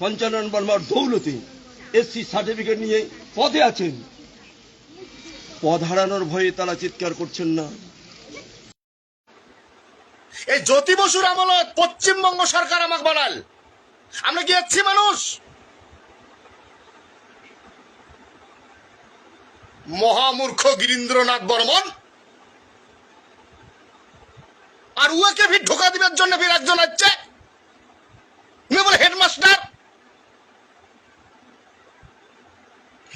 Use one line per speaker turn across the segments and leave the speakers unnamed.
পঞ্চানন বর্মার দৌলতে SC certificate নিয়ে পদে আছেন। পদ হারানোর ভয়ে তারা চিৎকার করছেন না।
এই জ্যোতি বসুর আমলত পশ্চিমবঙ্গ সরকার আমাকে বানাল। আমরা কি যাচ্ছি মানুষ? মহামূর্খ গিরীন্দ্রনাথ বর্মন? আর উয়াকে ফির ঢোকা দিবার জন্য ফির একজন বলে হেডমাস্টার।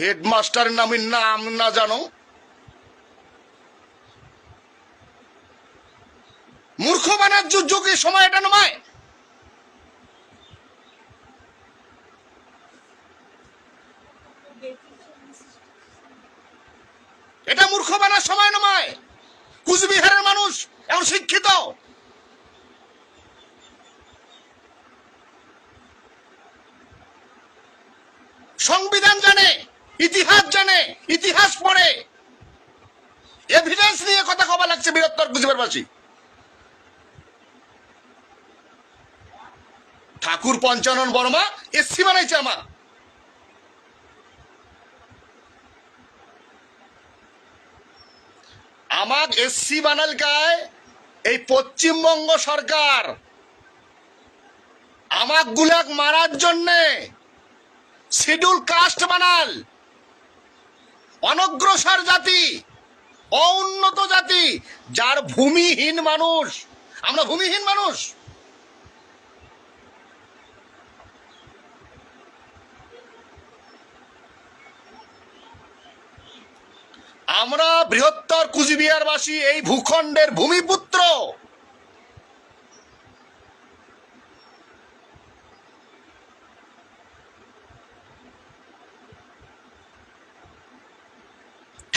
হেডমাস্টারের নামের নাম না জানো? মূর্খ বানার যুগে সময় এটা নয়। এটা মূর্খ বানার সময় নয়। কুচবিহারের মানুষ এখন শিক্ষিত। সংবিধান জানে। ইতিহাস জানে, ইতিহাস পড়ে। এভিডেন্স নিয়ে কথা কবা লাগছে বৃহত্তর কুচবিহারবাসী। ঠাকুর পঞ্চানন বর্মা এসসি বানাইছে আমার। আমাক এসসি বানাল কায় এই পশ্চিমবঙ্গ সরকার। আমাক গুলাক মারার জন্যে শিডিউল কাস্ট বানাল। অনগ্রসর জাতি, অউন্নত জাতি, যার ভূমিহীন মানুষ। আমরা ভূমিহীন মানুষ। আমরা বৃহত্তর কুচবিহারবাসী এই ভূখণ্ডের ভূমিপুত্র।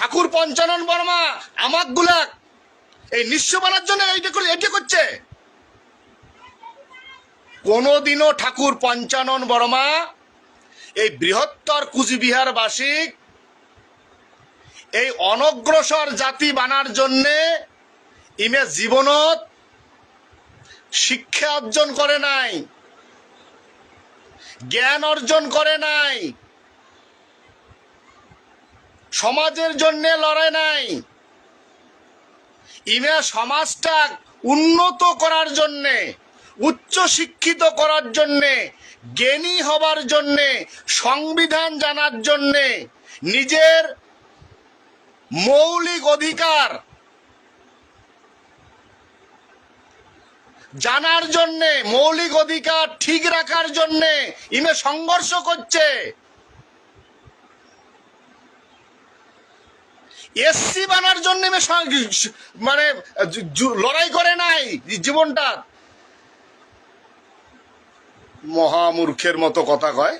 ঠাকুর পঞ্চানন বর্মা, আমাক গুলাক। এই নিঃস্ব বানার জন্য এইটা করে এটা করছে। কোনোদিনও ঠাকুর পঞ্চানন বর্মা, এই বৃহত্তর কুচবিহারবাসী এই অনগ্রসর জাতি বানার জন্যে ইমে জীবনত শিক্ষা অর্জন করে নাই, জ্ঞান অর্জন করে নাই সমাজের জন্য লড়াই নাই। ইমে সমাজটা উন্নত করার জন্যে, উচ্চ শিক্ষিত করার জন্যে, জ্ঞানী হবার জন্যে, সংবিধান জানার জন্যে, নিজের মৌলিক অধিকার জানার জন্যে, মৌলিক অধিকার ঠিক রাখার জন্যে ইমে সংঘর্ষ করছে। এসসি বানার জন্য মানে লড়াই করে নাই জীবনটা মহামূর্খের মতো কথা কয়।